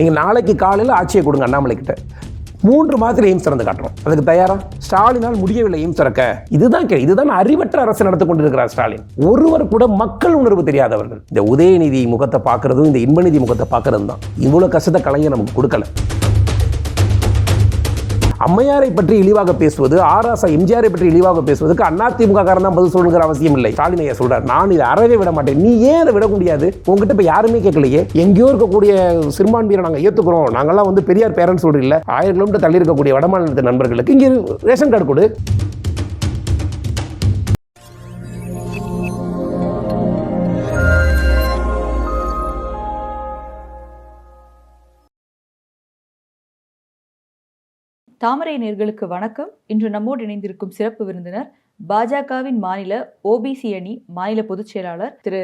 நீங்கள் நாளைக்கு காலையில் ஆட்சியை கொடுங்க அண்ணாமலை கிட்ட. மூன்று மாதத்தில் எய்ம்ஸ் திறந்து காட்டுறோம் அதுக்கு தயாரா? ஸ்டாலினால் முடியவில்லை எய்ம்ஸ் திறக்க. இதுதான் கே இதுதான் அறிவற்ற அரசு நடத்தி கொண்டிருக்கிறார் ஸ்டாலின். ஒருவர் கூட மக்கள் உணர்வு தெரியாதவர்கள். இந்த உதயநிதி முகத்தை பார்க்கறதும் இந்த இன்பநிதி முகத்தை பார்க்கறதும் தான். இவ்வளோ கஷ்டத்தை கலைஞர் நமக்கு கொடுக்கல. அம்மையாரை பற்றி இழிவாக பேசுவது ஆராசா எம்ஜிஆரை பற்றி இழிவாக பேசுவதுக்கு அதிமுக காரன் தான் பதில் சொல்லுங்கிற அவசியம் இல்லை. ஸ்டாலின் ஐயா சொல்றார் நான் இதை அறவே விட மாட்டேன். நீ ஏன் அதை விட முடியாது? உங்ககிட்ட இப்ப யாருமே கேட்கலையே? எங்கேயோ இருக்கக்கூடிய சிறுபான்மையை நாங்கள் ஏத்துக்கிறோம். நாங்கெல்லாம் வந்து பெரியார் பேரண்ட்ஸ் சொல்ற ஆயிரம் கிலோமீட்டர் தள்ளி இருக்கக்கூடிய வடமாநிலத்து நண்பர்களுக்கு இங்கே ரேஷன் கார்டு கொடு. தாமரை நேர்களுக்கு வணக்கம். இன்று நம்மோடு இணைந்திருக்கும் சிறப்பு விருந்தினர் பாஜகவின் மாநில ஓபிசி அணி மாநில பொதுச் செயலாளர் திரு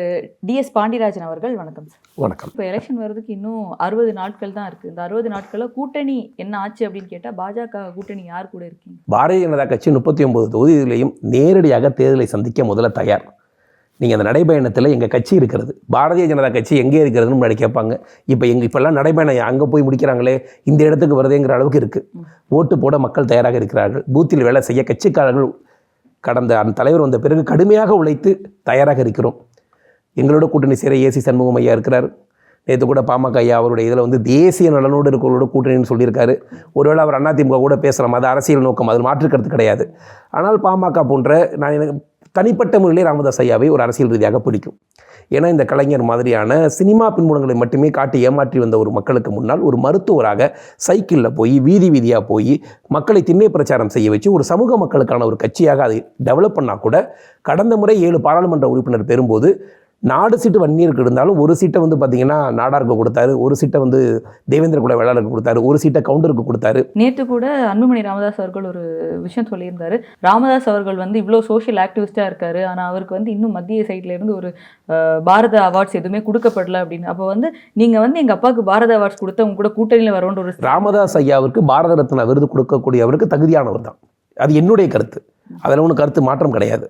டிஎஸ் பாண்டியராஜன் அவர்கள். வணக்கம் சார். வணக்கம். இப்போ எலெக்ஷன் வர்றதுக்கு இன்னும் அறுபது நாட்கள் தான் இருக்கு. இந்த அறுபது நாட்களில் கூட்டணி என்ன ஆச்சு அப்படின்னு கேட்டால் பாஜக கூட்டணி யார் கூட இருக்கீங்க? பாரதிய ஜனதா கட்சி முப்பத்தி ஒன்பது தொகுதிகளையும் நேரடியாக தேர்தலை சந்திக்க முதல்ல தயார். நீங்கள் அந்த நடைபயணத்தில் எங்கள் கட்சி இருக்கிறது. பாரதிய ஜனதா கட்சி எங்கே இருக்கிறதுன்னு முன்னாடி கேட்பாங்க. இப்போ எங்கள் இப்போல்லாம் நடைபயணம் அங்கே போய் முடிக்கிறாங்களே இந்த இடத்துக்கு வருதேங்கிற அளவுக்கு இருக்குது ஓட்டு போட மக்கள் தயாராக இருக்கிறார்கள். பூத்தில் வேலை செய்ய கட்சிக்காரர்கள் கடந்த அந்த தலைவர் வந்த பிறகு கடுமையாக உழைத்து தயாராக இருக்கிறோம். எங்களோட கூட்டணி சேர ஏசி சண்முகம் ஐயா இருக்கிறார். நேற்று கூட பாமக ஐயா அவருடைய இதில் வந்து தேசிய நலனோடு இருக்கிறவரோட கூட்டணின்னு சொல்லியிருக்காரு. ஒருவேளை அவர் அதிமுக கூட பேசலாம் அது அரசியல் நோக்கம் அது மாற்றுக்கிறது கிடையாது. ஆனால் பாமக போன்ற நான் எனக்கு தனிப்பட்ட முறையிலே ராமதாஸ் ஐயாவை ஒரு அரசியல் ரீதியாக பிடிக்கும். ஏன்னா இந்த கலைஞர் மாதிரியான சினிமா பின்புலங்களை மட்டுமே காட்டி ஏமாற்றி வந்த ஒரு மக்களுக்கு முன்னால் ஒரு மருத்துவராக சைக்கிளில் போய் வீதி வீதியாக போய் மக்களை திண்ணை பிரச்சாரம் செய்ய வச்சு ஒரு சமூக மக்களுக்கான ஒரு கட்சியாக அதை டெவலப் பண்ணால் கூட கடந்த முறை ஏழு பாராளுமன்ற உறுப்பினர் பெறும்போது நாடு சீட்டு வன்னியருக்கு இருந்தாலும் ஒரு சீட்டை வந்து பார்த்தீங்கன்னா நாடாருக்கு கொடுத்தாரு ஒரு சீட்டை வந்து தேவேந்திர குல வேளாளருக்கு கொடுத்தாரு ஒரு சீட்டை கவுண்டருக்கு கொடுத்தாரு. நேற்று கூட அன்புமணி ராமதாஸ் அவர்கள் ஒரு விஷயம் சொல்லியிருந்தாரு. ராமதாஸ் அவர்கள் வந்து இவ்வளோ சோஷியல் ஆக்டிவிஸ்டாக இருக்காரு. ஆனால் அவருக்கு வந்து இன்னும் மத்திய சைட்ல இருந்து ஒரு பாரத அவார்ட்ஸ் எதுவுமே கொடுக்கப்படல அப்படின்னு. அப்போ வந்து நீங்கள் வந்து எங்கள் அப்பாவுக்கு பாரத அவார்ட்ஸ் கொடுத்து அவங்க கூட கூட்டணியில் வரோன்ற ஒரு ராமதாஸ் ஐயாவிற்கு பாரத ரத்னா விருது கொடுக்கக்கூடியவருக்கு தகுதியானவர் தான். அது என்னுடைய கருத்து. அதில் ஒன்றும் கருத்து மாற்றம் கிடையாது.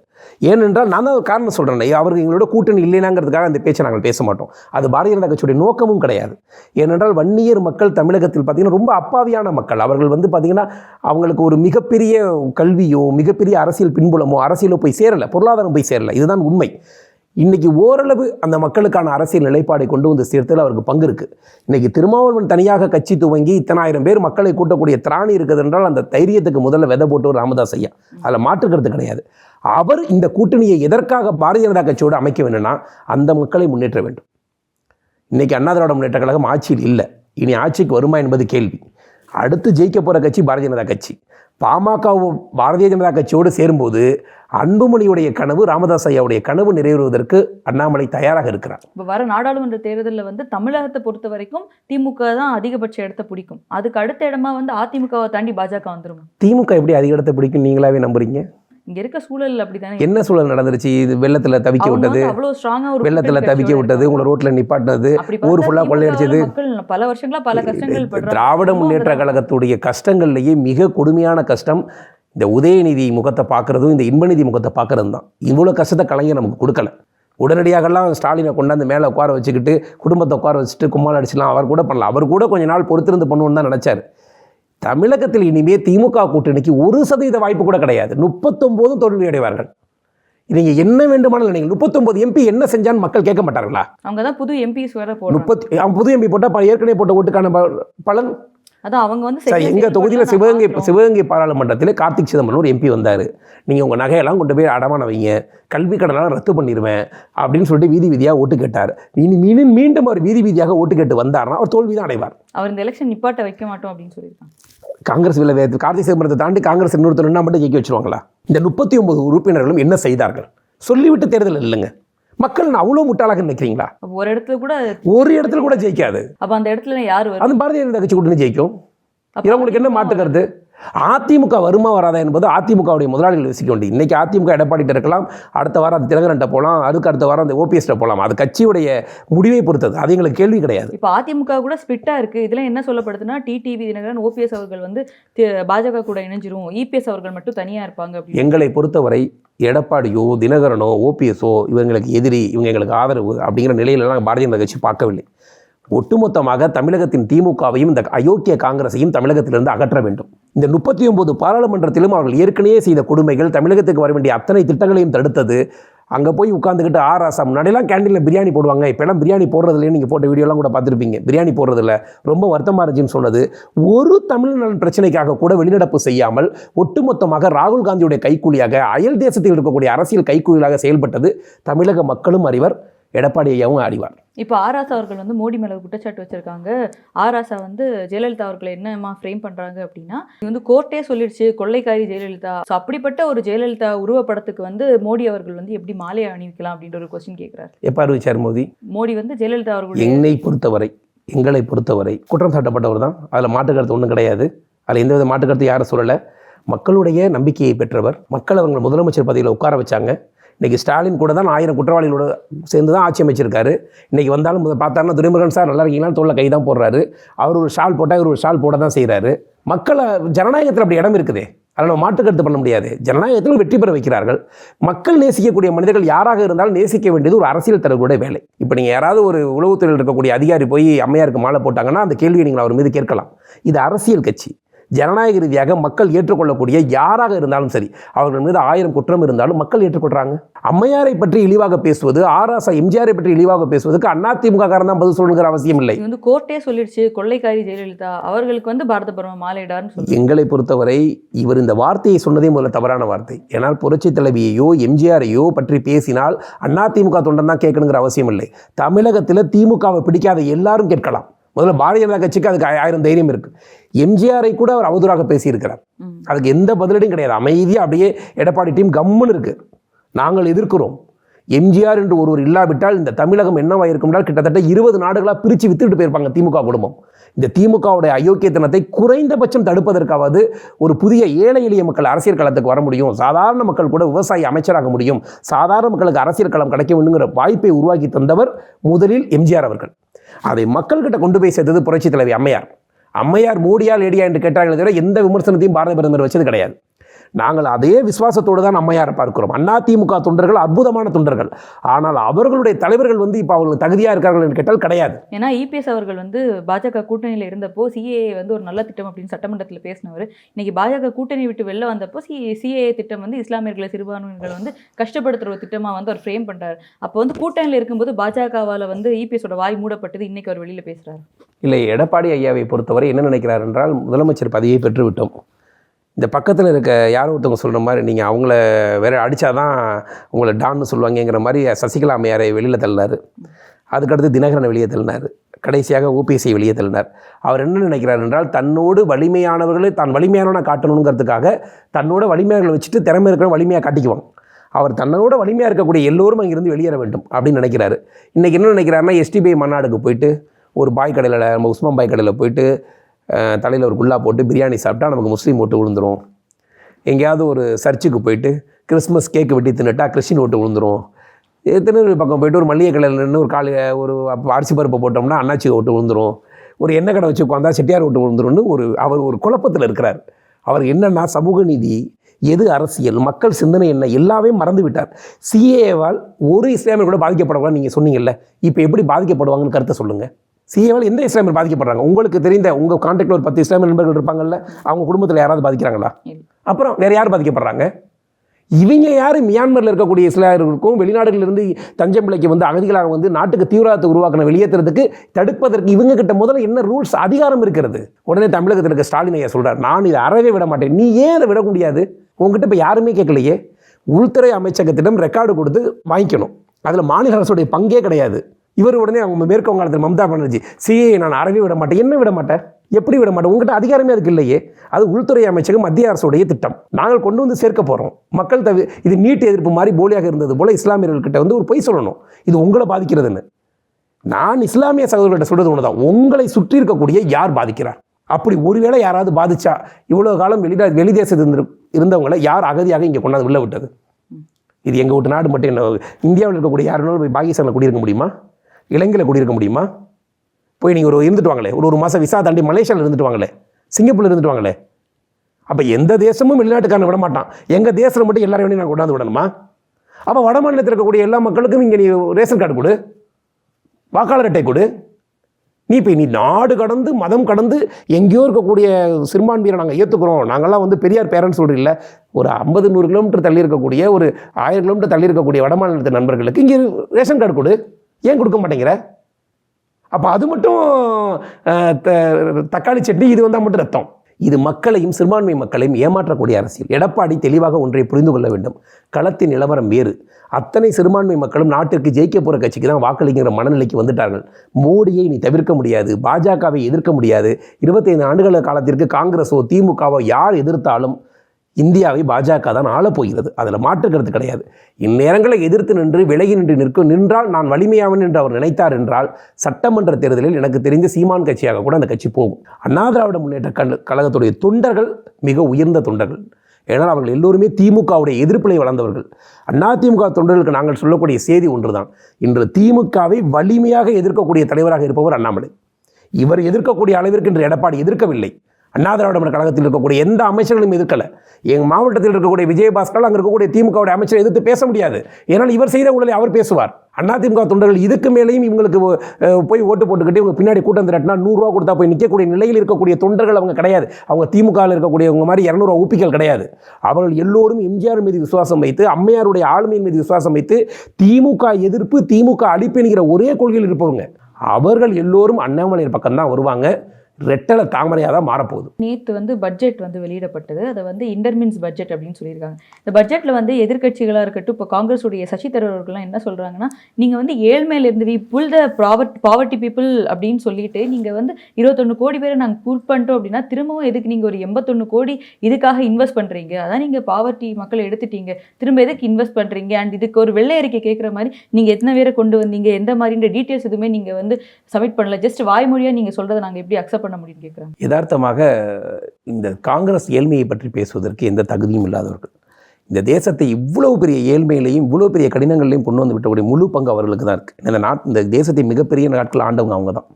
ஏனென்றால் நான் தான் காரணம் சொல்கிறேன் அவருக்கு எங்களோட கூட்டணி இல்லைனாங்கிறதுக்காக அந்த பேச்சை நாங்கள் பேச மாட்டோம். அது பாரதிய ஜனதா கட்சியுடைய நோக்கமும் கிடையாது. ஏனென்றால் வன்னியர் மக்கள் தமிழகத்தில் பார்த்தீங்கன்னா ரொம்ப அப்பாவியான மக்கள். அவர்கள் வந்து பார்த்திங்கன்னா அவங்களுக்கு ஒரு மிகப்பெரிய கல்வியோ மிகப்பெரிய அரசியல் பின்புலமோ அரசியலோ போய் சேரலை. பொருளாதாரம் போய் சேரலை. இதுதான் உண்மை. இன்றைக்கி ஓரளவு அந்த மக்களுக்கான அரசியல் நிலைப்பாடை கொண்டு வந்து சேர்த்ததில் அவருக்கு பங்கு இருக்குது இன்றைக்கி திருமாவளவன் தனியாக கட்சி துவங்கி இத்தனாயிரம் பேர் மக்களை கூட்டக்கூடிய திராணி இருக்குது என்றால் அந்த தைரியத்துக்கு முதல்ல விதை போட்டு ராமதாஸ் ஐயா. அதில் மாற்றுக்கிறது கிடையாது. அவர் இந்த கூட்டணியை எதற்காக பாரதிய ஜனதா கட்சியோடு அமைக்க வேண்டும்னா அந்த மக்களை முன்னேற்ற வேண்டும். இன்றைக்கி அண்ணா திராவிட முன்னேற்ற கழகம் ஆட்சியில் இல்லை. இனி ஆட்சிக்கு வருமா என்பது கேள்வி. அடுத்து ஜெயிக்க போகிற கட்சி பாரதிய ஜனதா கட்சி. பாமக பாரதிய ஜனதா கட்சியோடு சேரும்போது அன்புமணியுடைய கனவு ராமதாஸ் ஐயாவுடைய கனவு நிறைவேறுவதற்கு அண்ணாமலை தயாராக இருக்கிறார். இப்போ வர நாடாளுமன்ற தேர்தலில் வந்து தமிழகத்தை பொறுத்த வரைக்கும் திமுக தான் அதிகபட்ச இடத்த பிடிக்கும். அதுக்கு அடுத்த இடமா வந்து அதிமுகவை தாண்டி பாஜக வந்துரும்? திமுக எப்படி அதிக இடத்தை பிடிக்கும் நீங்களாவே நம்புறீங்க? இங்க இருக்க சூழல் அப்படித்தானே என்ன சூழல் நடந்துருச்சு? இது வெள்ளத்தில் தவிக்க விட்டது அவ்வளவு ஸ்ட்ராங்கா ஒரு வெள்ளத்தில் தவிக்க விட்டது உங்களை ரோட்டில் நிப்பாட்டினது ஊர் திமுகவால கொள்ளையடிச்சது. பல வருஷங்களா பல கஷ்டங்கள் திராவிட முன்னேற்ற கழகத்துடைய கஷ்டங்கள்லேயே மிக கொடுமையான கஷ்டம். இந்த உதயநிதி முகத்தை பார்க்குறதும் இந்த இன்பநிதி முகத்தை பார்க்குறதும் தான் இவ்வளோ கஷ்டத்தை கலைஞர் நமக்கு கொடுக்கல. உடனடியாகலாம் ஸ்டாலினை கொண்டாந்து மேலே உட்கார வச்சுக்கிட்டு குடும்பத்தை உட்கார வச்சுட்டு கும்மால் அடிச்சுலாம் அவர் கூட பண்ணல அவர் கூட கொஞ்ச நாள் பொறுத்திருந்து பண்ணுவோன்னு தான் நினச்சார். தமிழகத்தில் இனிமே திமுக கூட்டணிக்கு ஒரு சதவீத வாய்ப்பு கூட கிடையாது. முப்பத்தொம்போதும் தோல்வி அடைவார்கள் நீங்கள் என்ன வேண்டுமானாலும் நீங்கள் முப்பத்தொம்போது எம்பி என்ன செஞ்சான்னு மக்கள் கேட்க மாட்டார்களா? அவங்க தான் புது போடுறாங்க. முப்பத்தி புது எம்பி போட்டால் ஏற்கனவே போட்ட ஓட்டுக்கான பலன் அதான் அவங்க வந்து எங்கள் தொகுதியில் சிவகங்கை. சிவகங்கை பாராளுமன்றத்தில் கார்த்திக் சிதம்பரம் ஒரு எம்பி வந்தார். நீங்கள் உங்கள் நகையெல்லாம் கொண்டு போய் அடமான வைங்க. கல்வி கடனெல்லாம் ரத்து பண்ணிடுவேன் அப்படின்னு சொல்லிட்டு வீதி வீதியாக ஓட்டு கேட்டார். இனி மீண்டும் மீண்டும் அவர் வீதி வீதியாக ஓட்டு கேட்டு வந்தார்னா அவர் தோல்வி தான் அடைவார். அவர் இந்த எலெக்ஷன் நிப்பாட்ட வைக்க மாட்டோம் அப்படின்னு சொல்லியிருக்காங்க. காங்கிரஸ் விலை கார்த்திக் சிதம்பரத்தை தாண்டி காங்கிரஸ் இன்னொருத்தர் மட்டும் ஜெயிக்க வச்சிருவாங்களா? இந்த முப்பத்தி ஒன்பது உறுப்பினர்களும் என்ன செய்தார்கள்? சொல்லிவிட்டு தேர்தல் இல்லைங்க. மக்கள் நான் அவ்வளோ முட்டாளாக நினைக்கிறீங்களா? ஒரு இடத்துல கூட ஒரு இடத்துல கூட ஜெயிக்காது. அப்ப அந்த இடத்துல யார் அது பாரதிய ஜனதா கட்சி கூட்டணி ஜெயிக்கும். உங்களுக்கு என்ன கருத்து அதிமுக வருமா வராதா என்பது அதிமுகவுடைய முதலாளிகள் யோசிக்க வேண்டியது. இன்னைக்கு அதிமுக எடப்பாடிட்ட இருக்கலாம் அடுத்த வாரம் அது தினகரன்ட்ட போகலாம் அதுக்கு அடுத்த வாரம் அந்த ஓபிஎஸ்ட்ட போகலாம். அது கட்சியுடைய முடிவை பொறுத்தது. அது எங்களுக்கு கேள்வி கிடையாது. இப்போ அதிமுக கூட ஸ்பிட்டா இருக்கு. இதுல என்ன சொல்லப்படுதுன்னா டிடிவி தினகரன் ஓபிஎஸ் அவர்கள் வந்து பாஜக கூட இணைஞ்சிரும் இபிஎஸ் அவர்கள் மட்டும் தனியா இருப்பாங்க எங்களை பொறுத்தவரை எடப்பாடியோ தினகரனோ ஓபிஎஸ்ஓ இவங்களுக்கு எதிரி இவங்க எங்களுக்கு ஆதரவு அப்படிங்கிற நிலையிலலாம் பாரதிய ஜனதா கட்சி பார்க்கவில்லை. ஒட்டுமொத்தமாக தமிழகத்தின் திமுகவையும் இந்த அயோக்கிய காங்கிரஸையும் தமிழகத்திலிருந்து அகற்ற வேண்டும். இந்த முப்பத்தி ஒன்பது பாராளுமன்றத்திலும் அவர்கள் ஏற்கனவே செய்த கொடுமைகள் தமிழகத்துக்கு வர வேண்டிய அத்தனை திட்டங்களையும் தடுத்தது. அங்கே போய் உட்காந்துக்கிட்டு ஆர் ஆசா முன்னாடிலாம் கேண்டீனில் பிரியாணி போடுவாங்க. இப்போலாம் பிரியாணி போடுறதுலேயே நீங்கள் போட்ட வீடியோலாம் கூட பார்த்துருப்பீங்க. பிரியாணி போடுறதில்ல. ரொம்ப வருத்தமாக இருந்துச்சுன்னு சொன்னது. ஒரு தமிழ் நலன் பிரச்சனைக்காக கூட வெளிநடப்பு செய்யாமல் ஒட்டுமொத்தமாக ராகுல் காந்தியுடைய கைக்கூலியாக அயல் தேசத்தில் இருக்கக்கூடிய அரசியல் கைக்கூலியாக செயல்பட்டது தமிழக மக்களும் அறிவர் எடப்பாடி ஐயாவும் அறிவார். இப்போ ஆராசா அவர்கள் வந்து மோடி மேல குற்றச்சாட்டு வச்சிருக்காங்க. ஆராசா வந்து ஜெயலலிதா அவர்களை என்னமா ஃப்ரேம் பண்றாங்க அப்படின்னா இது வந்து கோர்ட்டே சொல்லிடுச்சு கொள்ளைக்காரி ஜெயலலிதா. ஸோ அப்படிப்பட்ட ஒரு ஜெயலலிதா உருவப்படத்துக்கு வந்து மோடி அவர்கள் வந்து எப்படி மாலையை அணிவிக்கலாம் அப்படின்ற ஒரு கொஸ்டின் கேட்கிறாரு எப்போ அறிவிச்சார் மோடி? மோடி வந்து ஜெயலலிதா அவர்களுடைய என்னை பொறுத்தவரை எங்களை பொறுத்தவரை குற்றம் சாட்டப்பட்டவர் தான். அதில் மாட்டுக்கருத்து ஒன்றும் கிடையாது. அதில் எந்தவித மாட்டுக்கருத்து யாரும் சொல்லலை. மக்களுடைய நம்பிக்கையை பெற்றவர் மக்கள் அவங்க முதலமைச்சர் பதவியில் உட்கார வச்சாங்க. இன்றைக்கி ஸ்டாலின் கூட தான் ஆயிரம் குற்றவாளிகளோட சேர்ந்து தான் ஆட்சி அமைச்சிருக்காரு. இன்றைக்கி வந்தாலும் பார்த்தாருன்னா துரைமுருகன் சார் நல்லா இருக்கீங்களான்னு தோல்ல கை தான் போடுறாரு. அவர் ஒரு ஷால் போட்டால் இவர் ஒரு ஷால் போட தான் செய்கிறாரு மக்களை ஜனநாயகத்தில் அப்படி இடம் இருக்குதே. அதில் நம்ம மாற்றுக்கருத்து பண்ண முடியாது. ஜனநாயகத்தில் வெற்றி பெற வைக்கிறார்கள். மக்கள் நேசிக்கக்கூடிய மனிதர்கள் யாராக இருந்தாலும் நேசிக்க வேண்டியது ஒரு அரசியல் தலைவருடைய வேலை. இப்போ நீங்கள் யாராவது ஒரு உளவுத்துறையில் இருக்கக்கூடிய அதிகாரி போய் அம்மையாருக்கு மாலை போட்டாங்கன்னா அந்த கேள்வியை நீங்கள் அவர் மீது கேட்கலாம். இது அரசியல் கட்சி. ஜனநாயக ரீதியாக மக்கள் ஏற்றுக்கொள்ளக்கூடிய யாராக இருந்தாலும் சரி அவர்கள் மீது ஆயிரம் குற்றம் இருந்தாலும் மக்கள் ஏற்றுக்கொள்றாங்க. அம்மையாரை பற்றி இழிவாக பேசுவது ஆராசா எம்ஜிஆரை பற்றி இழிவாக பேசுவதற்கு அதிமுக காரன் தான் பதில் சொல்லணுங்கிற அவசியம் இல்லை. வந்து கோர்ட்டே சொல்லிடுச்சு கொள்ளைக்காரி ஜெயலலிதா அவர்களுக்கு வந்து பாரத பிரதமர் மாலையிடார்னு எங்களை பொறுத்தவரை இவர் இந்த வார்த்தையை சொன்னதே முதல்ல தவறான வார்த்தை. ஏன்னால் புரட்சி தலைவியையோ எம்ஜிஆரையோ பற்றி பேசினால் அதிமுக தொண்டன் தான் கேட்கணுங்கிற அவசியம் இல்லை. தமிழகத்தில் திமுகவை பிடிக்காத எல்லாரும் கேட்கலாம். முதல்ல பாரதிய ஜனதா கட்சிக்கு அதுக்கு ஆய- ஆயிரம் தைரியம் இருக்கு. எம்ஜிஆரை கூட அவர் அவதூறாக பேசியிருக்கிறார். அதுக்கு எந்த பதிலடியும் கிடையாது. அமைதியாக அப்படியே எடப்பாடி டீம் கம்முன்னு இருக்கு. நாங்கள் எதிர்க்கிறோம். எம்ஜிஆர் என்று ஒருவர் இல்லாவிட்டால் இந்த தமிழகம் என்றால் கிட்டத்தட்ட இருபது நாடுகளாக பிரித்து வித்துட்டு போயிருப்பாங்க திமுக குடும்பம். இந்த திமுகவுடைய அயோக்கியத்தனத்தை குறைந்தபட்சம் தடுப்பதற்காவது ஒரு புதிய ஏழை எளிய மக்கள் அரசியல் களத்துக்கு வர முடியும். சாதாரண மக்கள் கூட விவசாயி அமைச்சராக முடியும். சாதாரண மக்களுக்கு அரசியல் களம் கிடைக்க வேண்டுங்கிற வாய்ப்பை உருவாக்கி தந்தவர் முதலில் எம்ஜிஆர் அவர்கள். அதை மக்கள்கிட்ட கொண்டு போய் சேர்த்தது புரட்சி தலைவி அம்மையார். அம்மையார் மூடியால் எடியா என்று கேட்டாங்களே தவிர எந்த விமர்சனத்தையும் பாரத பிரதமர் வச்சது கிடையாது. நாங்கள் அதே விசுவாசத்தோடு தான் அம்மையாரை பார்க்கிறோம் அதிமுக தொண்டர்கள் அற்புதமான தொண்டர்கள். ஆனால் அவர்களுடைய தலைவர்கள் வந்து இப்போ அவங்களுக்கு தகுதியாக இருக்கார்கள் என்று கேட்டால் கிடையாது. ஏன்னா இபிஎஸ் அவர்கள் வந்து பாஜக கூட்டணியில் இருந்தப்போ சிஏஏ வந்து ஒரு நல்ல திட்டம் அப்படின்னு சட்டமன்றத்தில் பேசினவர். இன்னைக்கு பாஜக கூட்டணி விட்டு வெளில வந்தப்போ சி சிஏஏ திட்டம் வந்து இஸ்லாமியர்களை சிறுபான்மையினர்களை வந்து கஷ்டப்படுத்துற ஒரு திட்டமா வந்து அவர் ஃப்ரேம் பண்றாரு. அப்போ வந்து கூட்டணியில் இருக்கும்போது பாஜகவால வந்து இபிஎஸோட வாய் மூடப்பட்டது இன்னைக்கு அவர் வெளியில பேசுறாரு. இல்லை எடப்பாடி ஐயாவை பொறுத்தவரை என்ன நினைக்கிறார் என்றால் முதலமைச்சர் பதவியை பெற்றுவிட்டோம். இந்த பக்கத்தில் இருக்க யாரோ ஒருத்தவங்க சொல்கிற மாதிரி நீங்கள் அவங்கள வேற அடித்தாதான் உங்களை டான்னு சொல்லுவாங்கங்கிற மாதிரி சசிகலா அம்மையாரை வெளியில் தள்ளினார். அதுக்கடுத்து தினகரனை வெளியே தள்ளினார். கடைசியாக ஓபிஎஸ்ஐ வெளியே தள்ளினார். அவர் என்ன நினைக்கிறார் என்றால் தன்னோடு வலிமையானவர்களை தான் வலிமையானவனை காட்டணுங்கிறதுக்காக தன்னோட வலிமையானவர்களை வச்சுட்டு திறமை இருக்கிற வலிமையாக காட்டிக்குவான். அவர் தன்னோட வலிமையாக இருக்கக்கூடிய எல்லோரும் அங்கிருந்து வெளியேற வேண்டும் அப்படின்னு நினைக்கிறாரு. இன்றைக்கி என்ன நினைக்கிறாருன்னா எஸ்டிபிஐ மாநாடுக்கு போயிட்டு ஒரு பாய் கடையில் நம்ம உஸ்மான் பாய் கடையில் போயிட்டு தலையில் ஒரு குல்லா போட்டு பிரியாணி சாப்பிட்டா நமக்கு முஸ்லீம் ஓட்டு விழுந்துடும் எங்கேயாவது ஒரு சர்ச்சுக்கு போயிட்டு கிறிஸ்மஸ் கேக்கு வெட்டி தின்னுட்டா கிறிஸ்டின் ஓட்டு விழுந்துரும். திருநெல்வேலி பக்கம் போயிட்டு ஒரு மளிகை கடையில் நின்று ஒரு காலி ஒரு அரிசி பருப்பு போட்டோம்னா அண்ணாச்சி ஓட்டு விழுந்துரும். ஒரு எண்ணெய் கடை வச்சு உட்காந்தா செட்டியார் ஓட்டு விழுந்துரும்னு ஒரு அவர் ஒரு குழப்பத்தில் இருக்கிறார். அவர் என்னென்னா சமூக நீதி எது அரசியல் மக்கள் சிந்தனை என்ன எல்லாமே மறந்து விட்டார். சிஏவால் ஒரு இஸ்லாமியர் கூட பாதிக்கப்படக்கூடாது நீங்கள் சொன்னீங்கல்ல இப்போ எப்படி பாதிக்கப்படுவாங்கன்னு கருத்தை சொல்லுங்கள் சிஏவால் எந்த இஸ்லாமியர் பாதிக்கப்படுறாங்க? உங்களுக்கு தெரிந்த உங்கள் கான்டாக்டில் ஒரு பத்து இஸ்லாமிய நண்பர்கள் இருப்பாங்கல்ல அவங்க குடும்பத்தில் யாராவது பாதிக்கிறாங்களா. அப்புறம் வேற யார் பாதிக்கப்படுறாங்க? இவங்க யார்? மியான்மரில் இருக்கக்கூடிய இஸ்லாமியர்களுக்கும் வெளிநாடுகளிலிருந்து தஞ்சம்பிள்ளைக்கு வந்து அகதிகளாக வந்து நாட்டுக்கு தீவிரவாதத்தை உருவாக்கின வெளியேற்றுறதுக்கு தடுப்பதற்கு இவங்க கிட்ட முதல்ல என்ன ரூல்ஸ் அதிகாரம் இருக்கிறது? உடனே தமிழகத்தில் இருக்க ஸ்டாலின் ஐயா சொல்றார் நான் இதை அறவே விட மாட்டேன். நீ ஏன் அதை விட முடியாது? உங்ககிட்ட இப்போ யாருமே கேட்கலையே? உள்துறை அமைச்சகத்திடம் ரெக்கார்டு கொடுத்து வாங்கிக்கணும். அதில் மாநில அரசுடைய பங்கே கிடையாது. இவர் உடனே அவங்க மேற்கு வங்காளத்தில் மம்தா பானர்ஜி சிஏ நான் அறவே விட மாட்டேன். என்ன விட மாட்டேன்? எப்படி விட மாட்டேன்? உங்கள்கிட்ட அதிகாரமே அதுக்கு இல்லையே. அது உள்துறை அமைச்சகம் மத்திய அரசுடைய திட்டம். நாங்கள் கொண்டு வந்து சேர்க்க போகிறோம் மக்கள் தவி இது நீட் எதிர்ப்பு மாதிரி போலியாக இருந்தது போல இஸ்லாமியர்கள்கிட்ட வந்து ஒரு பொய் சொல்லணும். இது உங்களை பாதிக்கிறதுன்னு. நான் இஸ்லாமிய சகோதரர்கிட்ட சொல்றது ஒன்று தான் உங்களை சுற்றி இருக்கக்கூடிய யார் பாதிக்கிறார்? அப்படி ஒருவேளை யாராவது பாதிச்சா இவ்வளோ காலம் வெளிநா வெளிதேசத்து இருந்து இருந்தவங்களை யார் அகதியாக இங்கே கொண்டாந்து உள்ள விட்டது? இது எங்கள் வீட்டு நாடு மட்டும் என்ன இந்தியாவில் இருக்கக்கூடிய யாருனாலும் போய் பாகிஸ்தானில் குடியிருக்க முடியுமா? இலங்கையில் குடியிருக்க முடியுமா? போய் நீங்கள் ஒரு இருந்துட்டு வாங்களே. ஒரு ஒரு மாதம் விசா தாண்டி மலேசியாவில் இருந்துட்டு வாங்களே. சிங்கப்பூரில் இருந்துட்டு வாங்களே. அப்போ எந்த தேசமும் வெளிநாட்டுக்காரன் விட மாட்டான். எங்கள் தேசத்தில் மட்டும் எல்லாரையும் வேணும் நான் கொண்டாந்து விடணுமா? அப்போ வட மாநிலத்தில் இருக்கக்கூடிய எல்லா மக்களுக்கும் இங்கே நீ ரேஷன் கார்டு கொடு. வாக்காளர் அட்டை கொடு. நீ இப்போ நீ நாடு கடந்து மதம் கடந்து எங்கேயோ இருக்கக்கூடிய சிறுபான்மையை நாங்கள் ஏற்றுக்கிறோம் நாங்கள்லாம் வந்து பெரியார் பேரண்ட்ஸ் சொல்கிறீங்கள ஒரு ஐம்பது நூறு கிலோமீட்டர் தள்ளி இருக்கக்கூடிய ஒரு ஆயிரம் கிலோமீட்டர் தள்ளி இருக்கக்கூடிய வடமாநிலத்து நண்பர்களுக்கு இங்கே ரேஷன் கார்டு கொடு. ஏன் கொடுக்க மாட்டேங்கிற? அப்போ அது மட்டும் த- தக்காளி சட்னி இது வந்தால் மட்டும் ரத்தம். இது மக்களையும் சிறுபான்மை மக்களையும் ஏமாற்றக்கூடிய அரசியல். எடப்பாடி தெளிவாக ஒன்றை புரிந்து கொள்ள வேண்டும். களத்தின் நிலவரம் வேறு. அத்தனை சிறுபான்மை மக்களும் நாட்டிற்கு ஜெயிக்க போகிற கட்சிக்கு தான் வாக்களிக்கிற மனநிலைக்கு வந்துட்டார்கள். மோடியை நீ தவிர்க்க முடியாது. பாஜகவை எதிர்க்க முடியாது. இருபத்தைந்து ஆண்டுகள காலத்திற்கு காங்கிரஸோ திமுகவோ யார் எதிர்த்தாலும் இந்தியாவை பாஜக தான் ஆளப் போகிறது. அதில் மாற்றுக்கிறது கிடையாது. இந்நேரங்களை எதிர்த்து நின்று விலகி நின்று நிற்கும் நின்றால் நான் வலிமையாவன் என்று அவர் நினைத்தார் என்றால் சட்டமன்ற தேர்தலில் எனக்கு தெரிந்த சீமான் கட்சியாக கூட அந்த கட்சி போகும். அண்ணா திராவிட முன்னேற்ற கழ- கழகத்துடைய தொண்டர்கள் மிக உயர்ந்த தொண்டர்கள். ஏன்னால் அவர்கள் எல்லோருமே திமுகவுடைய எதிர்ப்பிலை வளர்ந்தவர்கள். அண்ணா திமுக தொண்டர்களுக்கு நாங்கள் சொல்லக்கூடிய செய்தி ஒன்றுதான். இன்று திமுகவை வலிமையாக எதிர்க்கக்கூடிய தலைவராக இருப்பவர் அண்ணாமலை. இவர் எதிர்க்கக்கூடிய அளவிற்கு இன்று எடப்பாடி எதிர்க்கவில்லை. அண்ணா திராவிட கழகத்தில் இருக்கக்கூடிய எந்த அமைச்சர்களும் எதிர்க்கலை. எங்கள் மாவட்டத்தில் இருக்கக்கூடிய விஜயபாஸ்கர் அங்கே இருக்கக்கூடிய திமுகவுடைய அமைச்சர் எதிர்த்து பேச முடியாது. ஏன்னால் இவர் செய்த ஊழலை அவர் பேசுவார். அண்ணா திமுக தொண்டர்கள் இதுக்கு மேலேயும் இவங்களுக்கு போய் ஓட்டு போட்டுக்கிட்டு இவங்க பின்னாடி கூட்டம் திரட்டினா நூறுரூவா கொடுத்தா போய் நிற்கக்கூடிய நிலையில் இருக்கக்கூடிய தொண்டர்கள் அவங்க கிடையாது. அவங்க திமுகவில் இருக்கக்கூடியவங்க மாதிரி இரநூறுவா ஊப்பிகள் கிடையாது. அவர்கள் எல்லோரும் எம்ஜிஆர் மீது விசுவாசம் வைத்து அம்மையாருடைய ஆளுமையின் மீது விசுவாசம் வைத்து திமுக எதிர்ப்பு திமுக அழிப்பு என்கிற ஒரே கொள்கையில் இருப்பவங்க. அவர்கள் எல்லோரும் அண்ணாமலையின் பக்கம்தான் வருவாங்க. ரெட்டலை தாமரையாக தான் மாறப்போகுது. நேற்று வந்து பட்ஜெட் வந்து வெளியிடப்பட்டது. அதை வந்து இன்டர்மின்ஸ் பட்ஜெட் அப்படின்னு சொல்லியிருக்காங்க. இந்த பட்ஜெட்டில் வந்து எதிர்க்கட்சிகளாக இருக்கட்டும் இப்போ காங்கிரஸுடைய சசி தரவர்கள்லாம் என்ன சொல்கிறாங்கன்னா நீங்கள் வந்து ஏழ்மையிலேருந்து we pull the poverty poverty people அப்படின்னு சொல்லிட்டு நீங்கள் வந்து இருபத்தொன்று கோடி பேரை நாங்கள் புல் பண்ணிட்டோம் அப்படின்னா திரும்பவும் எதுக்கு நீங்கள் ஒரு எண்பத்தொன்று கோடி இதுக்காக இன்வெஸ்ட் பண்ணுறீங்க அதான் நீங்கள் பாவர்ட்டி மக்களை எடுத்துட்டீங்க. திரும்ப எதுக்கு இன்வெஸ்ட் பண்ணுறீங்க அண்ட் இதுக்கு ஒரு வெள்ளை அறிக்கை கேட்குற மாதிரி நீங்கள் எத்தனை பேரை கொண்டு வந்தீங்க? எந்த மாதிரின்ற டீட்டெயில்ஸ் எதுவுமே நீங்கள் வந்து சப்மிட் பண்ணல. ஜஸ்ட் வாய்மொழியாக நீங்கள் சொல்கிறத நாங்கள் எப்படி அக்செப்ட் பண்ண முடியும்னு கேட்குறாங்க யதார்த்தமாக இந்த காங்கிரஸ் ஏழ்மையை பற்றி பேசுவதற்கு எந்த தகுதியும் இல்லாதவர்கள். இந்த தேசத்தை இவ்வளவு பெரிய ஏழ்மையிலையும் இவ்வளோ பெரிய கடினங்களையும் கொண்டு வந்து விட்டக்கூடிய முழு பங்கு அவர்களுக்கு தான் இருக்குது இந்த நாட் இந்த தேசத்தை மிகப்பெரிய நாட்கள் ஆண்டவங்க அவங்க தான்.